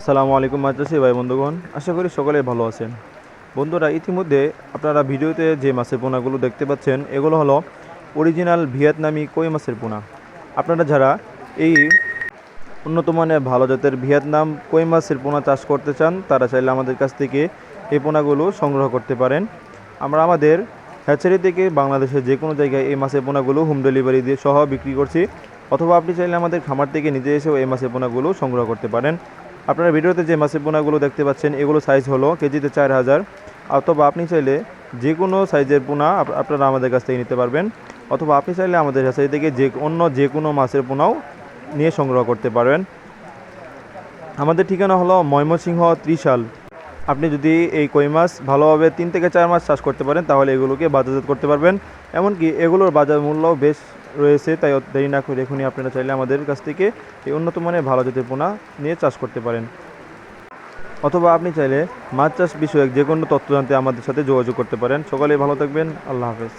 আসসালামু আলাইকুম মাদ্রাসি ভাই বন্ধুগণ, আশা করি সকলেই ভালো আছেন। বন্ধুরা, ইতিমধ্যে আপনারা ভিডিওতে যে মাছের পোনাগুলো দেখতে পাচ্ছেন, এগুলো হলো অরিজিনাল ভিয়েতনামি কই মাছের পোনা। আপনারা যারা এই উন্নত মানের ভালো জাতের ভিয়েতনাম কই মাছের পোনা চাষ করতে চান, তারা চাইলে আমাদের কাছ থেকে এই পোনাগুলো সংগ্রহ করতে পারেন। আমরা আমাদের হ্যাচারি থেকে বাংলাদেশের যে কোনো জায়গায় এই মাছের পোনাগুলো হোম ডেলিভারি দিয়ে সহ বিক্রি করছি, অথবা আপনি চাইলে আমাদের খামার থেকে নিজে এসেও এই মাছের পোনাগুলো সংগ্রহ করতে পারেন। আপনারা ভিডিওতে যে মাছের পোনাগুলো দেখতে পাচ্ছেন, এগুলো সাইজ হলো কেজিতে চার হাজার। অথবা আপনি চাইলে যে কোনো সাইজের পোনা আপনারা আমাদের কাছ থেকে নিতে পারবেন। অথবা আপনি চাইলে আমাদের হ্যাচারি থেকে যে অন্য যে কোনো মাছের পোনাও নিয়ে সংগ্রহ করতে পারবেন। আমাদের ঠিকানা হলো ময়মনসিংহ ত্রিশাল। আপনি যদি এই কই মাছ ভালোভাবে তিন থেকে চার মাস চাষ করতে পারেন, তাহলে এগুলোকে বাজারজাত করতে পারবেন। এমনকি এগুলোর বাজার মূল্য বেশ রয়েছে, তাই দেরি না করে এখনই আপনারা চাইলে আমাদের কাছ থেকে এই উন্নত মানের ভালো জাতের পোনা নিয়ে চাষ করতে পারেন। অথবা আপনি চাইলে মাছ চাষ বিষয়ক যে কোনো তথ্য জানতে আমাদের সাথে যোগাযোগ করতে পারেন। সকালে ভালো থাকবেন, আল্লাহ হাফেজ।